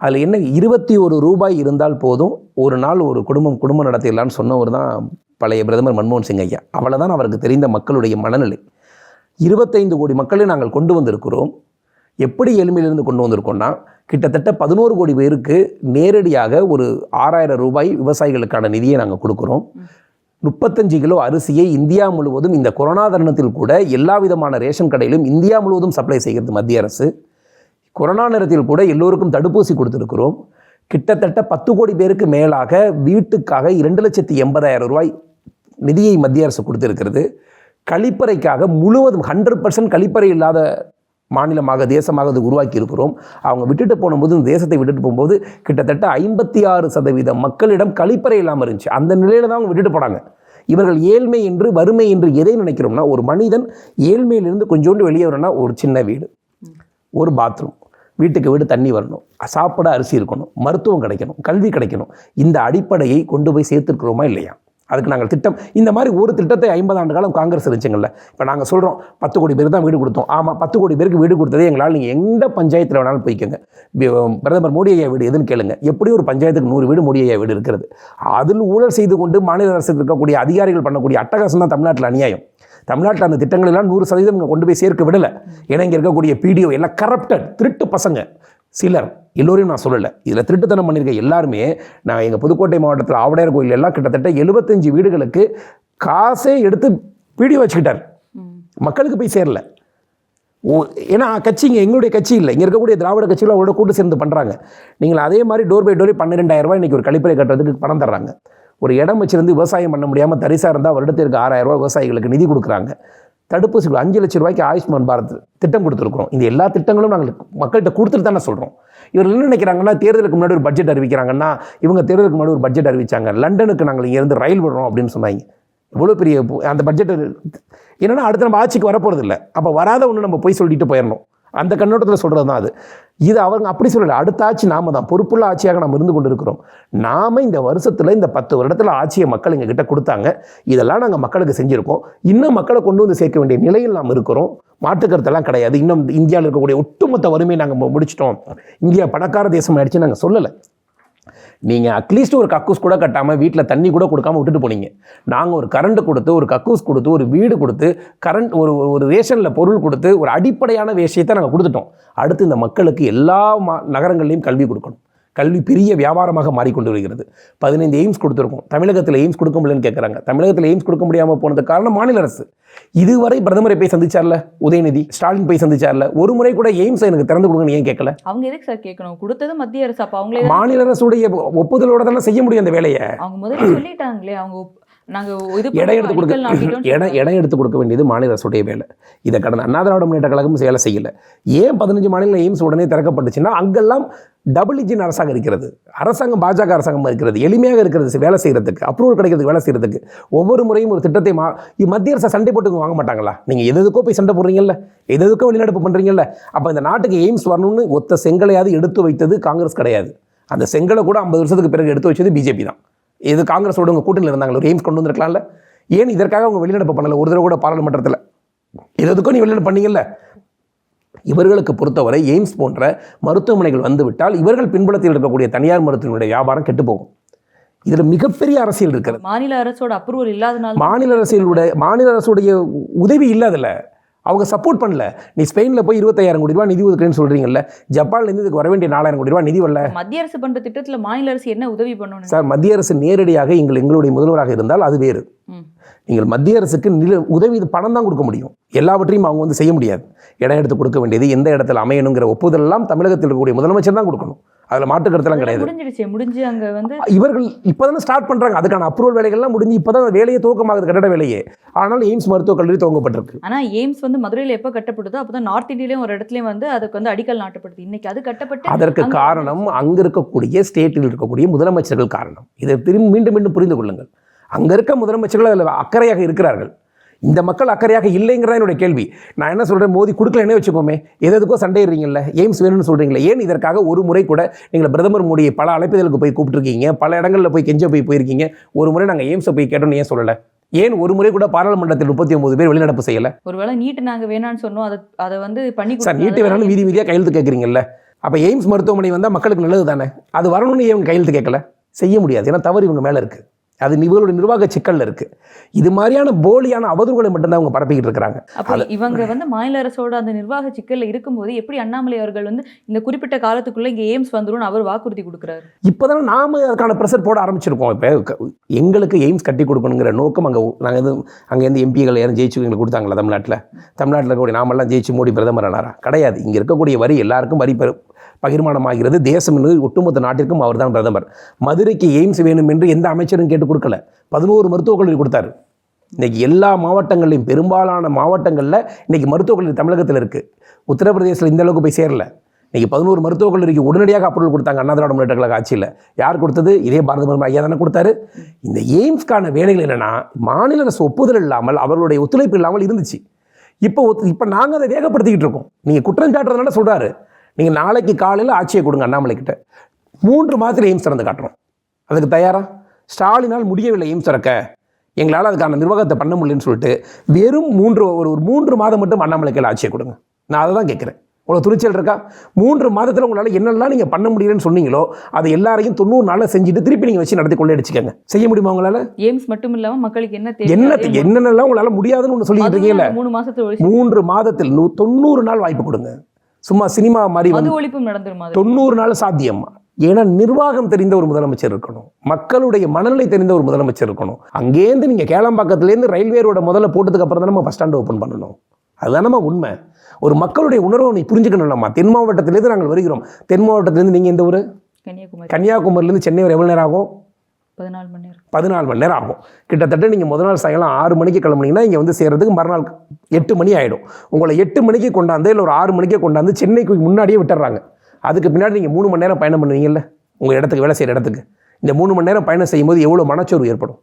அதில் என்ன இருபத்தி ஒரு ரூபாய் இருந்தால் போதும் ஒரு நாள் ஒரு குடும்பம் குடும்பம் நடத்திடலான்னு சொன்னவர் தான் பழைய பிரதமர் மன்மோகன் சிங் ஐயா. அவ்வளோ தான் அவருக்கு தெரிந்த மக்களுடைய மனநிலை. இருபத்தைந்து கோடி மக்களை நாங்கள் கொண்டு வந்திருக்கிறோம். எப்படி எளிமையிலிருந்து கொண்டு வந்திருக்கோம்னா கிட்டத்தட்ட பதினோரு கோடி பேருக்கு நேரடியாக ஒரு ஆறாயிரம் ரூபாய் விவசாயிகளுக்கான நிதியை நாங்கள் கொடுக்குறோம். முப்பத்தஞ்சு கிலோ அரிசியை இந்தியா முழுவதும் இந்த கொரோனா தருணத்தில் கூட எல்லா விதமான ரேஷன் கடையிலும் இந்தியா முழுவதும் சப்ளை செய்கிறது மத்திய அரசு. கொரோனா நேரத்தில் கூட எல்லோருக்கும் தடுப்பூசி கொடுத்துருக்கிறோம். கிட்டத்தட்ட பத்து கோடி பேருக்கு மேலாக வீட்டுக்காக இரண்டு லட்சத்தி எண்பதாயிரம் ரூபாய் நிதியை மத்திய அரசு கொடுத்துருக்கிறது. கழிப்பறைக்காக முழுவதும் ஹண்ட்ரட் பர்சன்ட் கழிப்பறை இல்லாத மாநிலமாக தேசமாக அது உருவாக்கி இருக்கிறோம். அவங்க விட்டுட்டு போனபோது தேசத்தை விட்டுட்டு போகும்போது கிட்டத்தட்ட ஐம்பத்தி ஆறு சதவீத மக்களிடம் கழிப்பறை இல்லாமல் இருந்துச்சு. அந்த நிலையில தான் அவங்க விட்டுட்டு போனாங்க. இவர்கள் ஏழ்மை என்று வறுமை என்று எதை நினைக்கிறோம்னா ஒரு மனிதன் ஏழ்மையிலிருந்து கொஞ்சோண்டு வெளியே வரணும்னா ஒரு சின்ன வீடு ஒரு பாத்ரூம் வீட்டுக்கு வீடு தண்ணி வரணும் சாப்பிட அரிசி இருக்கணும் மருத்துவம் கிடைக்கணும் கல்வி கிடைக்கணும். இந்த அடிப்படையை கொண்டு போய் சேர்த்துருக்கிறோமா இல்லையா? அதுக்கு நாங்கள் திட்டம். இந்த மாதிரி ஒரு திட்டத்தை ஐம்பது ஆண்டு காலம் காங்கிரஸ் இருந்துச்சுங்கள்ல இப்போ நாங்கள் சொல்கிறோம் பத்து கோடி பேருக்கு தான் வீடு கொடுத்தோம். ஆமாம் பத்து கோடி பேருக்கு வீடு கொடுத்ததே எங்களால். நீங்கள் எந்த பஞ்சாயத்தில் வேணாலும் போய்க்கோங்க. பிரதமர் மோடி ஐயா வீடு எதுன்னு கேளுங்க. எப்படி ஒரு பஞ்சாயத்துக்கு நூறு வீடு மோடி ஐயா வீடு இருக்கிறது? அதில் ஊழல் செய்து கொண்டு மாநில அரசுக்கு இருக்கக்கூடிய அதிகாரிகள் பண்ணக்கூடிய அட்டகாசம் தான் தமிழ்நாட்டில் அநியாயம். தமிழ்நாட்டில் அந்த திட்டங்கள் எல்லாம் நூறு சதவீதம் கொண்டு போய் சேர்க்க விடலை. ஏன்னா இங்கே இருக்கக்கூடிய பிடிஓ எல்லாம் கரப்டட் திருட்டு பசங்க. சிலர் எல்லோரையும் நான் சொல்லலை. இதில் திருட்டுத்தனம் பண்ணியிருக்க எல்லாருமே நான் எங்கள் புதுக்கோட்டை மாவட்டத்தில் ஆவடையார் கோயில் எல்லாம் கிட்டத்தட்ட எழுபத்தஞ்சு வீடுகளுக்கு காசே எடுத்து பிடிஓ வச்சுக்கிட்டார். மக்களுக்கு போய் சேரல. ஓ ஏன்னா கட்சி இங்கே எங்களுடைய கட்சி இல்லை. இங்கே இருக்கக்கூடிய திராவிட கட்சிகள் அவங்களோட கூட்டு சேர்ந்து பண்ணுறாங்க நீங்கள் அதே மாதிரி டோர் பை டோரி ரூபாய் இன்றைக்கி ஒரு கழிப்பறை கட்டுறதுக்கு பணம் தர்றாங்க. ஒரு இடம் வச்சிருந்து விவசாயம் பண்ண முடியாமல் தரிசாக இருந்தால் வருடத்திற்கு ஆறாயிரம் ரூபாய் விவசாயிகளுக்கு நிதி கொடுக்குறாங்க. தடுப்பூசி அஞ்சு லட்சம் ரூபாய்க்கு ஆயுஷ்மான் பாரத் திட்டம் கொடுத்துருக்குறோம். இந்த எல்லா திட்டங்களும் நாங்கள் மக்கள்கிட்ட கொடுத்துட்டு தானே சொல்கிறோம் இவர் என்ன நினைக்கிறாங்கன்னா தேர்தலுக்கு முன்னாடி ஒரு பட்ஜெட் அறிவிக்கிறாங்கன்னா இவங்க தேர்தலுக்கு முன்னாடி ஒரு பட்ஜெட் அறிவிச்சாங்க. லண்டனுக்கு நாங்கள் இங்கேருந்து ரயில் விடுறோம் அப்படின்னு சொன்னாங்க. இவ்வளோ பெரிய அந்த பட்ஜெட் என்னென்னா அடுத்து நம்ம ஆட்சிக்கு வரப்போகிறது இல்லை அப்போ வராத ஒன்று நம்ம போய் சொல்லிட்டு போயிடணும். அந்த கண்ணோட்டத்தில் சொல்கிறது தான் அது. இது அவங்க அப்படி சொல்லலை. அடுத்த ஆட்சி நாம தான். பொறுப்புள்ள ஆட்சியாக நம்ம இருந்து கொண்டு இருக்கிறோம் நாம இந்த வருஷத்தில் இந்த பத்து வருடத்தில் ஆட்சியை மக்கள் எங்கள் கிட்ட கொடுத்தாங்க. இதெல்லாம் நாங்கள் மக்களுக்கு செஞ்சுருக்கோம். இன்னும் மக்களை கொண்டு வந்து சேர்க்க வேண்டிய நிலையில் நாம் இருக்கிறோம். மாற்றுக்கருத்தெல்லாம் கிடையாது. இன்னும் இந்தியாவில் இருக்கக்கூடிய ஒட்டுமொத்த வறுமையை நாங்கள் முடிச்சிட்டோம். இந்தியா பணக்கார தேசம் ஆயிடுச்சு நாங்கள் சொல்லலை. நீங்கள் அட்லீஸ்ட் ஒரு கக்கூஸ் கூட கட்டாமல் வீட்டில் தண்ணி கூட கொடுக்காம விட்டுட்டு போனீங்க. நாங்கள் ஒரு கரண்ட் கொடுத்து ஒரு கக்கூஸ் கொடுத்து ஒரு வீடு கொடுத்து கரண்ட் ஒரு ஒரு ரேஷனில் பொருள் கொடுத்து ஒரு அடிப்படையான விஷயத்தை நாங்கள் கொடுத்துட்டோம். அடுத்து இந்த மக்களுக்கு எல்லா மா நகரங்கள்லையும் கல்வி கொடுக்கணும். கல்வி பெரிய வியாபாரமாக மாறிக்கொண்டு வருகிறது. பதினைந்து எய்ம்ஸ் கொடுத்துருக்கோம். தமிழகத்தில் எய்ம்ஸ் கொடுக்க முடியலன்னு கேட்குறாங்க தமிழகத்தில் எய்ம்ஸ் கொடுக்க முடியாமல் போனதுக்கு காரணம் மாநில அரசு. இதுவரை பிரதமரை போய் சந்திச்சார்ல? உதயநிதி ஸ்டாலின் போய் சந்திச்சார்ல? ஒரு முறை கூட எய்ம்ஸ் எனக்கு திறந்து கொடுங்கன்னு ஏன் கேட்கல அவங்க எதுக்கு சார் கேட்கணும் கொடுத்தது மத்திய அரசு அப்ப அவங்களே மாநில அரசுடைய ஒப்புதலோட தானே செய்ய முடியும் அந்த வேலையை? அவங்க முதல்ல சொல்லிட்டாங்களே அவங்க இது இடம் எடுத்து கொடுக்க இடம் இடம் எடுத்து கொடுக்க வேண்டியது மாநில அரசுடைய வேலை. இதை கடந்த அண்ணா திராவிட முன்னேற்ற கழகம் வேலை செய்யல. ஏன் பதினஞ்சு மாநில எய்ம்ஸ் உடனே திறக்கப்பட்டுச்சுன்னா அங்கெல்லாம் டபுள் இன்ஜின் அரசாங்கம் இருக்கிறது. அரசாங்கம் பாஜக அரசாங்கமாக இருக்கிறது. எளிமையாக இருக்கிறது வேலை செய்யறதுக்கு அப்ரூவல் கிடைக்கிறதுக்கு வேலை செய்யறதுக்கு. ஒவ்வொரு முறையும் ஒரு திட்டத்தை மா மத்திய அரசு சண்டை போட்டு வாங்க மாட்டாங்களா? நீங்கள் எது எதுக்கோ போய் சண்டை போடுறீங்கல்ல? எது எதுக்கோ வெளிநடப்பு பண்ணுறீங்கல்ல அப்போ இந்த நாட்டுக்கு எய்ம்ஸ் வரணும்னு ஒத்த செங்கலையாவது எடுத்து வைத்தது காங்கிரஸ் கிடையாது. அந்த செங்கலை கூட ஐம்பது வருஷத்துக்கு பிறகு எடுத்து வச்சது பிஜேபி தான். இது காங்கிரஸோட உங்கள் கூட்டணியில் இருந்தாங்களே? ஒரு எய்ம்ஸ் கொண்டு வந்திருக்கலாம்ல? ஏன் இதற்காக அவங்க வெளிநடப்பு பண்ணல? ஒரு தடவை கூட பாராளுமன்றத்தில். இது எதுக்கும் நீ வெளிநடப்பு பண்ணீங்கல்ல? இவர்களுக்கு பொறுத்தவரை எய்ம்ஸ் போன்ற மருத்துவமனைகள் வந்துவிட்டால் இவர்கள் பின்புலத்தில் இருக்கக்கூடிய தனியார் மருத்துவனுடைய வியாபாரம் கெட்டு போகும். இதில் மிகப்பெரிய அரசியல் இருக்கிறது. மாநில அரசோட அப்ரூவல் இல்லாதனால மாநில அரசியலுடைய மாநில அரசுடைய உதவி இல்லாதல்ல. அவங்க சப்போர்ட் பண்ணல. நீ ஸ்பெயினில் போய் இருபத்தாயிரம் கோடி ரூபா நிதி ஒதுக்குறேன்னு சொல்கிறீங்கல்ல ஜப்பான்லேருந்து இதுக்கு வர வேண்டிய நாலாயிரம் கோடி ரூபா நிதி வரல? மத்திய அரசு பண்ற திட்டத்துல மாநில அரசு என்ன உதவி பண்ணணும் சார் மத்திய அரசு நேரடியாக எங்கள் எங்களுடைய முதல்வராக இருந்தால் அது வேறு. நீங்கள் மத்திய அரசுக்கு நில உதவி இது பணம் தான் கொடுக்க முடியும். எல்லாவற்றையும் அவங்க வந்து செய்ய முடியாது. இடம் எடுத்து கொடுக்க வேண்டியது எந்த இடத்துல அமையணுங்கிற ஒப்புதல் எல்லாம் தமிழகத்தில் இருக்கக்கூடிய முதலமைச்சர் தான் கொடுக்கணும். அதில் மாற்று அதெல்லாம் கிடையாது. முடிஞ்சிடுச்சு முடிஞ்சு அங்க வந்து இவர்கள் இப்போதானே ஸ்டார்ட் பண்ணுறாங்க அதுக்கான அப்ரூவல் வேலைகள்லாம் முடிஞ்சு இப்போ தான் வேலையை துவக்கமாகுது கட்டட வேலையே. ஆனால் எய்ம்ஸ் மருத்துவக் கல்லூரி துவங்கப்பட்டிருக்கு. ஆனா எய்ம்ஸ் வந்து மதுரையில எப்ப கட்டப்படுதோ அப்பதான் நார்த் இந்தியாலயும் ஒரு இடத்துலயும் வந்து அதுக்கு வந்து அடிக்கல் நாட்டப்படுது. இன்னைக்கு அது கட்டப்பட்டு அதற்கு காரணம் அங்கே இருக்கக்கூடிய ஸ்டேட்டில் இருக்கக்கூடிய முதலமைச்சர்கள் காரணம். இதை திரும்பி மீண்டும் மீண்டும் புரிந்து கொள்ளுங்கள். அங்கே இருக்க முதலமைச்சர்கள் அதில் அக்கறையாக இருக்கிறார்கள். இந்த மக்கள் அக்கறையாக இல்லைங்கிறதா என்னுடைய கேள்வி. நான் என்ன சொல்கிறேன் மோடி கொடுக்கலன்னே வச்சுக்கோமே. எது எதுக்கோ சண்டையிடுறீங்கல்ல? எய்ம்ஸ் வேணும்னு சொல்கிறீங்களே ஏன் இதற்காக ஒரு முறை கூட நீங்கள் பிரதமர் மோடியை பல அழைப்புதலுக்கு போய் கூப்பிட்டுருக்கீங்க? பல இடங்களில் போய் கெஞ்ச போய் போயிருக்கீங்க. ஒரு முறை நாங்கள் எய்ம்ஸை போய் கேட்டோம்னு ஏன் சொல்லலை? ஏன் ஒரு முறை கூட பாராளுமன்றத்தில் முப்பத்தி ஒன்பது பேர் வெளிநடப்பு செய்யலை? ஒருவேளை நீட் நாங்க வேணாம்னு சொன்னோம். அதை அதை வந்து பண்ணி சார் நீட்டு வேணாலும் வீதி வீதியாக கையெழுத்து கேட்குறீங்கல்ல அப்போ எய்ம்ஸ் மருத்துவமனை வந்தால் மக்களுக்கு நல்லது தானே அது வரணும்னு இவங்க கையெழுத்து கேட்கல செய்ய முடியாது. ஏன்னா தவறு இவங்க மேலே இருக்குது அது இவங்களுடைய நிர்வாக சிக்கல்ல இருக்குது இது மாதிரியான போலியான அவதூறுகளை மட்டும்தான் அவங்க பரப்பிக்கிட்டு இருக்கிறாங்க. அப்போ இவங்க வந்து மாநில அரசோட அந்த நிர்வாக சிக்கல்ல இருக்கும்போது எப்படி அண்ணாமலை அவர்கள் வந்து இந்த குறிப்பிட்ட காலத்துக்குள்ள இங்க எய்ம்ஸ் வந்துரும்னு அவர் வாக்குறுதி கொடுக்குறாரு? இப்போ தானே நாம அதுக்கான ப்ரெஷர் போட ஆரம்பிச்சிருக்கோம். இப்போ எங்களுக்கு எய்ம்ஸ் கட்டி கொடுக்கணுங்கிற நோக்கம் அங்கே நாங்கள் எதுவும் அங்கேருந்து எம்பிகள் யாரும் ஜெயிச்சு எங்களுக்கு கொடுத்தாங்களா தமிழ்நாட்டில்? தமிழ்நாட்டில் இருக்கக்கூடிய நாமெல்லாம் ஜெயிச்சு மோடி பிரதமர் ஆனாரா? கிடையாது. இங்கே இருக்கக்கூடிய வரி எல்லாருக்கும் வரி பெரு பகிர்மானமாகிறது. தேசம் என்பது ஒட்டுமொத்த நாட்டிற்கும் அவர்தான் பிரதமர். மதுரைக்கு எய்ம்ஸ் வேணும் என்று எந்த அமைச்சரும் கேட்டு கொடுக்கல. பதினோரு மருத்துவக் கல்லூரி கொடுத்தாரு. இன்றைக்கி எல்லா மாவட்டங்களையும் பெரும்பாலான மாவட்டங்களில் இன்னைக்கு மருத்துவக் கல்லூரி தமிழகத்தில் இருக்குது உத்தரப்பிரதேசத்தில் இந்த அளவுக்கு போய் சேரல. இன்னைக்கு பதினோரு மருத்துவக் கல்லூரிக்கு உடனடியாக அப்ரூவல் கொடுத்தாங்க அண்ணா திராவிட முன்னேற்ற கழக ஆட்சியில். யார் கொடுத்தது? இதே பாரத பிரதமர் ஐயா தானே கொடுத்தாரு. இந்த எய்ம்ஸ்க்கான வேலைகள் என்னன்னா மாநில அரசு ஒப்புதல் இல்லாமல் அவர்களுடைய ஒத்துழைப்பு இல்லாமல் இருந்துச்சு. இப்போ ஒத்து- இப்போ நாங்கள் அதை வேகப்படுத்திக்கிட்டு இருக்கோம். நீங்கள் குற்றம் சாட்டுறதுனால சொல்கிறாரு நீங்கள் நாளைக்கு காலையில் ஆட்சியை கொடுங்க அண்ணாமலை கிட்ட. மூன்று மாதத்தில் எய்ம்ஸ் திறந்து காட்டுறோம் அதுக்கு தயாரா? ஸ்டாலினால் முடியவில்லை எய்ம்ஸ் திறக்க. எங்களால் அதுக்கான நிர்வாகத்தை பண்ண முடியலன்னு சொல்லிட்டு வெறும் மூன்று ஒரு ஒரு மூன்று மாதம் மட்டும் அண்ணாமலை கையில் ஆட்சியை கொடுங்க. நான் அதை தான் கேட்குறேன். உங்களை துணிச்சல் இருக்கா? மூன்று மாதத்தில் உங்களால் என்னெல்லாம் நீங்கள் பண்ண முடியலன்னு சொன்னீங்களோ அதை எல்லாரையும் தொண்ணூறு நாளில் செஞ்சுட்டு திருப்பி நீங்கள் வச்சு நடத்தி கொள்ளை அடிச்சுக்கங்க. செய்ய முடியுமா உங்களால்? எய்ம்ஸ் மட்டும் இல்லாம மக்களுக்கு என்ன என்ன என்னென்னலாம் உங்களால் முடியாதுன்னு ஒன்று சொல்லிட்டு மது இருக்கீங்கல்ல மூணு ஒழிச்சு. மூன்று மாதத்தில் தொண்ணூறு நாள் வாய்ப்பு கொடுங்க. சும்மா சினிமா மாதிரி தொண்ணூறு நாள் சாத்தியம். ஏன்னா நிர்வாகம் தெரிந்த ஒரு முதலமைச்சர் இருக்கணும். மக்களுடைய மனநிலை தெரிந்த ஒரு முதலமைச்சர் இருக்கணும். அங்கேருந்து நீங்கள் கேளம்பாக்கத்துலேருந்து ரயில்வே ரோட முதல்ல போட்டதுக்கு அப்புறம் தான் நம்ம பஸ் ஸ்டாண்ட் ஓப்பன் பண்ணணும். அதுதானம்மா உண்மை. ஒரு மக்களுடைய உணர்வை நீ புரிஞ்சுக்கணும்லம்மா தென் மாவட்டத்திலேருந்து நாங்கள் வருகிறோம். தென் மாவட்டத்திலேருந்து நீங்கள் எந்த ஊர்? கன்னியாகுமரி. கன்னியாகுமரியிலேருந்து சென்னை வரை எவ்வளோ நேரம் ஆகும்? பதினாலு மணி நேரம். பதினாலு மணி நேரம் ஆகும். கிட்டத்தட்ட நீங்கள் முதல் நாள் சாயங்காலம் ஆறு மணிக்கு கிளம்புனீங்கன்னா இங்கே வந்து சேர்கிறதுக்கு மறுநாள் எட்டு மணி ஆகிடும் உங்களை எட்டு மணிக்கு கொண்டாந்து இல்லை ஒரு ஆறு மணிக்கே கொண்டாந்து சென்னைக்கு முன்னாடியே விட்டுறாங்க. அதுக்கு பின்னாடி நீங்கள் மூணு மணி நேரம் பயணம் பண்ணுவீங்கல்ல? உங்கள் இடத்துக்கு வேலை செய்கிற இடத்துக்கு. இந்த மூணு மணி நேரம் பயணம் செய்யும்போது எவ்வளோ மனச்சோர்வு ஏற்படும்?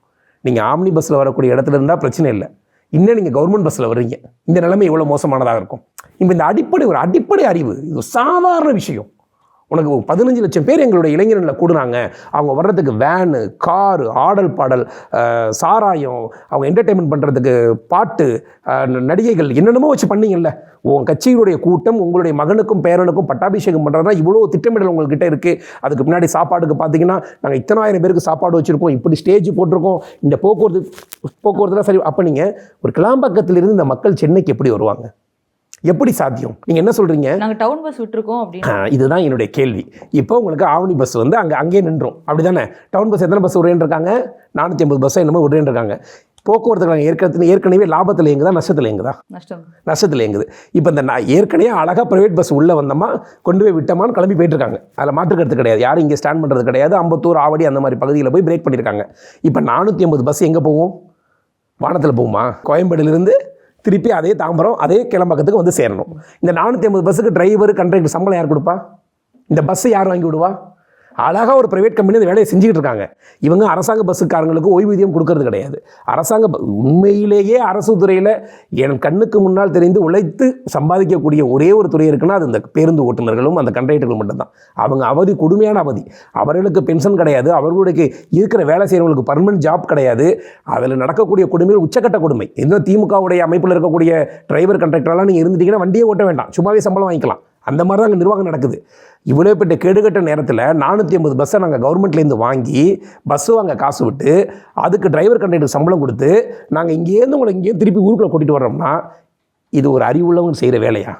நீங்கள் ஆம்னி பஸ்ஸில் வரக்கூடிய இடத்துல இருந்தால் பிரச்சனை இல்லை. இன்னும் நீங்கள் கவர்மெண்ட் பஸ்ஸில் வர்றீங்க. இந்த நிலைமை எவ்வளோ மோசமானதாக இருக்கும். இப்போ இந்த அடிப்படை ஒரு அடிப்படை அறிவு இது ஒரு சாதாரண விஷயம். உனக்கு பதினஞ்சு லட்சம் பேர் எங்களுடைய இளைஞர்களில் கூடுனாங்க. அவங்க வர்றதுக்கு வேனு காரு ஆடல் பாடல் சாராயம் அவங்க என்டர்டெயின்மெண்ட் பண்ணுறதுக்கு பாட்டு ந- நடிகைகள் என்னென்னமோ வச்சு பண்ணீங்கல்ல. உன் கட்சியினுடைய கூட்டம் உங்களுடைய மகனுக்கும் பேரனுக்கும் பட்டாபிஷேகம் பண்ணுறதுனா இவ்வளோ திட்டமிடல் உங்கள்கிட்ட இருக்குது அதுக்கு பின்னாடி சாப்பாடுக்கு பார்த்தீங்கன்னா நாங்கள் இத்தனாயிரம் பேருக்கு சாப்பாடு வச்சுருக்கோம். இப்படி ஸ்டேஜ் போட்டிருக்கோம். இந்த போக்குவரத்து போக்குவரத்துலாம் சரி அப்போ நீங்கள் ஒரு கிளாம்பாக்கத்திலிருந்து இந்த மக்கள் சென்னைக்கு எப்படி வருவாங்க? எப்படி சாத்தியம்? நீங்கள் என்ன சொல்கிறீங்க நாங்க டவுன் பஸ் விட்டுருக்கோம் அப்படின்னு இதுதான் என்னுடைய கேள்வி. இப்போ உங்களுக்கு ஆவணி பஸ் வந்து அங்கே அங்கேயே நின்றோம். அப்படி தானே டவுன் பஸ் எத்தனை பஸ் விடுறேன்னு இருக்காங்க நானூற்றி ஐம்பது பஸ் என்னமோ விடுறேன்னு இருக்காங்க போக்குவரத்து கழகம் ஏற்கனவே ஏற்கனவே லாபத்தில் இயங்குதா நஷ்டத்தில் இயங்குதா? நஷ்டம். நஷ்டத்தில் இயங்குது. இப்போ இந்த நான் ஏற்கனவே அழகாக ப்ரைவேட் பஸ் உள்ளே வந்தோமா கொண்டு போய் விட்டோமான்னு கிளம்பி போயிட்டு இருக்காங்க அதில் மாற்றுக்கிறது கிடையாது. யாரும் இங்கே ஸ்டாண்ட் பண்ணுறது கிடையாது. அம்பத்தூர் ஆவடி அந்த மாதிரி பகுதியில் போய் பிரேக் பண்ணியிருக்காங்க. இப்போ நானூற்றி ஐம்பது பஸ் எங்கே போகும் வானத்தில் போகுமா? கோயம்பேடுலேருந்து திருப்பி அதே தாம்பரம் அதே கிளம்பக்கத்துக்கு வந்து சேரணும். இந்த நானூற்றி ஐம்பது பஸ்ஸுக்கு டிரைவர் கண்டக்டர் சம்பளம் யார் கொடுப்பா? இந்த பஸ்ஸை யார் வாங்கி விடுவா? அழகாக ஒரு ப்ரைவேட் கம்பெனி வேலையை செஞ்சுக்கிட்டு இருக்காங்க. இவங்க அரசாங்க பஸ்ஸுக்காரங்களுக்கு ஓய்வூதியம் கொடுக்கறது கிடையாது. அரசாங்க உண்மையிலேயே அரசு துறையில் என் கண்ணுக்கு முன்னால் தெரிந்து உழைத்து சம்பாதிக்கக்கூடிய ஒரே ஒரு துறை இருக்குன்னா அது இந்த பேருந்து ஓட்டுநர்களும் அந்த கண்டக்டர்களும் மட்டும்தான். அவங்க அவதி கொடுமையான அவதி. அவர்களுக்கு பென்ஷன் கிடையாது. அவர்களுக்கு இருக்கிற வேலை செய்கிறவங்களுக்கு பர்மனன்ட் ஜாப் கிடையாது. அதில் நடக்கக்கூடிய கொடுமைகள் உச்சக்கட்ட கொடுமை. இன்னும் திமுகவுடைய அமைப்பில் இருக்கக்கூடிய டிரைவர் கண்டக்டர்லாம் நீங்கள் இருந்துட்டீங்கன்னா வண்டியே ஓட்ட வேண்டாம். சும்மாவே சம்பளம் வாங்கிக்கலாம். அந்த மாதிரி தான் அங்கே நிர்வாகம் நடக்குது. இவ்வளோ பெற்ற கேடுகட்ட நேரத்தில் நானூற்றி ஐம்பது பஸ்ஸை நாங்கள் கவர்மெண்ட்லேருந்து வாங்கி பஸ்ஸு வாங்க காசு விட்டு அதுக்கு டிரைவர் கண்டக்டர் சம்பளம் கொடுத்து நாங்கள் இங்கேருந்து உங்களை இங்கேயே திருப்பி ஊருக்குள்ளே கூட்டிகிட்டு வர்றோம்னா இது ஒரு அறிவுள்ளவங்க செய்கிற வேலையா?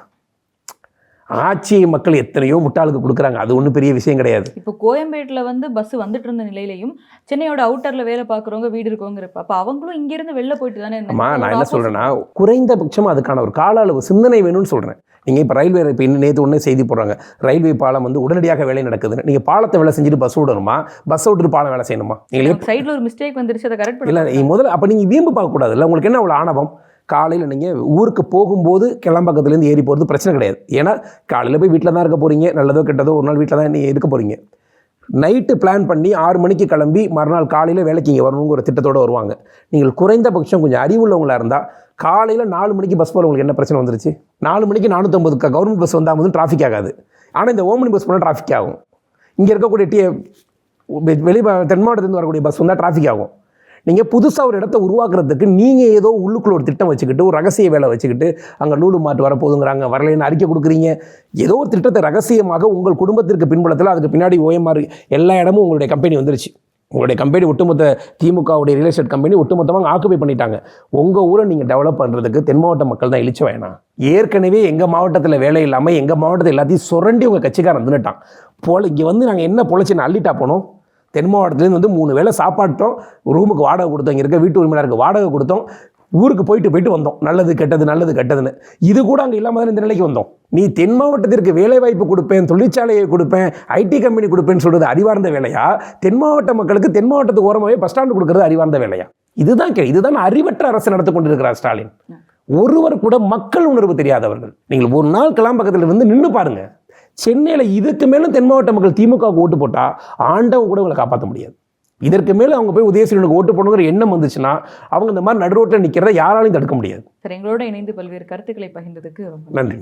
ஆட்சி மக்கள் எத்தனையோ முட்டாளுக்கு கொடுக்குறாங்க. அது ஒன்றும் பெரிய விஷயம் கிடையாது. இப்போ கோயம்பேட்டில் வந்து பஸ் வந்துட்டு இருந்த நிலையிலையும் சென்னையோட அவுட்டர்ல வேலை பார்க்குறவங்க வீடு இருக்கவங்கிறப்ப அப்போ அவங்களும் இங்க இருந்து வெளில போயிட்டு தானே அம்மா நான் என்ன சொல்கிறேன்னா குறைந்தபட்சம் அதுக்கான ஒரு கால அளவு சிந்தனை வேணும்னு சொல்கிறேன் நீங்கள் இப்போ ரயில்வே இப்போ இன்னும் நேற்று ஒன்று செய்தி போடுறாங்க. ரயில்வே பாலம் வந்து உடனடியாக வேலை நடக்குதுன்னு. நீங்கள் பாலத்தை வேலை செஞ்சுட்டு பஸ் விடணுமா பஸ்ஸை விட்டுட்டு பாலம் வேலை செய்யணுமா? நீங்கள் சைடுல ஒரு மிஸ்டேக் வந்துருச்சு அதை கரெக்ட் இல்லை பண்ணி நீ முதல்ல அப்போ நீங்கள் வீம்பு பார்க்கக்கூடாது இல்லை உங்களுக்கு என்ன அவ்வளோ ஆணவம்? காலையில் நீங்கள் ஊருக்கு போகும்போது கிளம்பக்கத்துலேருந்து ஏறி போகிறது பிரச்சனை கிடையாது. ஏன்னா காலையில் போய் வீட்டில் தான் இருக்க போகிறீங்க நல்லதோ கெட்டதோ ஒரு நாள் வீட்டில் தான் நீங்கள் இருக்க போகிறீங்க நைட்டு பிளான் பண்ணி ஆறு மணிக்கு கிளம்பி மறுநாள் காலையில் வேலைக்கு இங்கே வரணுங்கிற திட்டத்தோடு வருவாங்க. நீங்கள் குறைந்தபட்சம் கொஞ்சம் அறிவுள்ளவங்களா இருந்தால் காலையில் நாலு மணிக்கு பஸ் போகிற உங்களுக்கு என்ன பிரச்சனை வந்துருச்சு? நாலு மணிக்கு நானூற்றம்பது கவர்மெண்ட் பஸ் வந்தால் வந்து டிராஃபிக் ஆகாது. ஆனால் இந்த ஓமனி பஸ் போனால் டிராஃபிக் ஆகும். இங்கே இருக்கக்கூடிய டி வெளி தென் மாவட்டத்துலேருந்து வரக்கூடிய பஸ் வந்தால் டிராஃபிக் ஆகும். நீங்கள் புதுசாக ஒரு இடத்த உருவாக்குறதுக்கு நீங்கள் ஏதோ உள்ளுக்குள்ள ஒரு திட்டம் வச்சுக்கிட்டு ஒரு ரகசிய வேலை வச்சுக்கிட்டு அங்கே லூலு மாட்டு வரப்போகுதுங்கிறாங்க வரலைன்னு அறிக்கை கொடுக்குறீங்க. ஏதோ ஒரு திட்டத்தை ரகசியமாக உங்கள் குடும்பத்திற்கு பின்புலத்தில் அதுக்கு பின்னாடி ஓயமாக எல்லா இடமும் உங்களுடைய கம்பெனி வந்துருச்சு. உங்களுடைய கம்பெனி ஒட்டுமொத்த திமுகவுடைய ரியல் எஸ்டேட் கம்பெனி ஒட்டுமொத்தமாக ஆக்குபை பண்ணிட்டாங்க. உங்கள் ஊரை நீங்கள் டெவலப் பண்ணுறதுக்கு தென் மாவட்ட மக்கள் தான் இழிச்சு வேணாம் ஏற்கனவே எங்கள் மாவட்டத்தில் வேலை இல்லாமல் எங்கள் மாவட்டத்தை எல்லாத்தையும் சுரண்டி உங்கள் கட்சிக்காரன் வந்துட்டான். போல இங்கே வந்து நாங்கள் என்ன பொழைச்சி அள்ளிட்டா போனோம். தென் மாவட்டத்துலேருந்து வந்து மூணு வேளை சாப்பாட்டோம். ரூமுக்கு வாடகை கொடுத்தோம். இங்கே இருக்க வீட்டு உரிமையாளருக்கு வாடகை கொடுத்தோம். ஊருக்கு போயிட்டு போயிட்டு வந்தோம். நல்லது கெட்டது நல்லது கெட்டதுன்னு. இது கூட அங்கே இல்லாமல் இந்த நிலைக்கு வந்தோம். நீ தென் மாவட்டத்திற்கு வேலை வாய்ப்பு கொடுப்பேன் தொழிற்சாலையை கொடுப்பேன் ஐடி கம்பெனி கொடுப்பேன்னு சொல்கிறது அறிவார்ந்த வேலையா? தென் மாவட்ட மக்களுக்கு தென் மாவட்டத்துக்கு ஓரமாகவே பஸ் ஸ்டாண்டு கொடுக்கறது அறிவார்ந்த வேலையா? இதுதான் கே இதுதான் அறிவற்ற அரசு நடத்தி கொண்டிருக்கிறார் ஸ்டாலின். ஒருவர் கூட மக்கள் உணர்வு தெரியாதவர்கள். நீங்கள் ஒரு நாள் கிளாம்பக்கத்தில் இருந்து நின்று பாருங்க. சென்னையில் இதுக்கு மேலும் தென் மாவட்ட மக்கள் திமுகவுக்கு ஓட்டு போட்டால் ஆண்டவன் கூட உங்களை காப்பாற்ற முடியாது. இதற்கு மேலே அவங்க போய் உதயசூரியனுக்கு ஓட்டு போடணுங்கிற எண்ணம் வந்துச்சுன்னா அவங்க இந்த மாதிரி நடுரோட்டில் நிற்கிறத யாராலையும் தடுக்க முடியாது. சார் எங்களோட இணைந்து பல்வேறு கருத்துக்களை பகிர்ந்ததுக்கு ரொம்ப நன்றி.